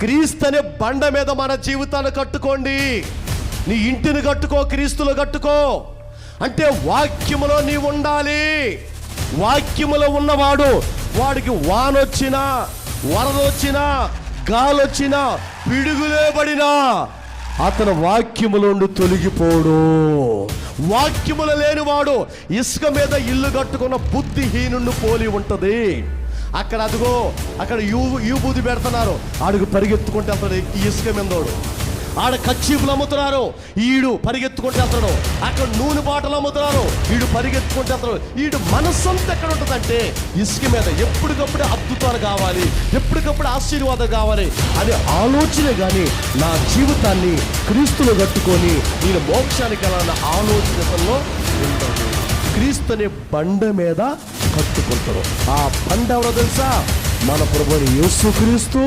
క్రీస్తు అనే బండ మీద మన జీవితాన్ని కట్టుకోండి. నీ ఇంటిని కట్టుకో క్రీస్తులు కట్టుకో. అంటే వాక్యములో నీ ఉండాలి. వాక్యములో ఉన్నవాడు వాడికి వానొచ్చినా వరదొచ్చినా గాలొచ్చినా పిడుగులేబడినా అతను వాక్యములో తొలగిపోడు. వాక్యములు లేనివాడు ఇసుక మీద ఇల్లు కట్టుకున్న బుద్ధిహీనుండి పోలి ఉంటుంది. అక్కడ అదిగో అక్కడ యూ బూది పెడుతున్నారు. ఆడికి పరిగెత్తుకుంటే అతడు ఈ ఇసుక మీదోడు. ఆడ కచ్చీపులు అమ్ముతున్నారు. ఈడు పరిగెత్తుకుంటే అతడు అక్కడ నూనె బాటలు అమ్ముతున్నారు. ఈడు పరిగెత్తుకుంటే అతడు ఈడు మనస్సంత ఎక్కడ ఉంటుందంటే ఇసుక మీద ఎప్పటికప్పుడు అద్భుతాలు కావాలి ఎప్పటికప్పుడు ఆశీర్వాదం కావాలి అనే ఆలోచనే కానీ నా జీవితాన్ని క్రీస్తులో కట్టుకొని నేను మోక్షానికి వెళ్ళాలన్న ఆలోచనలో ఉండదు. క్రీస్తు అనే బండ మీద కట్టుకుంటారు ఆ బండ ఎవరో తెలుసా? మన ప్రభుని యేసుక్రీస్తు.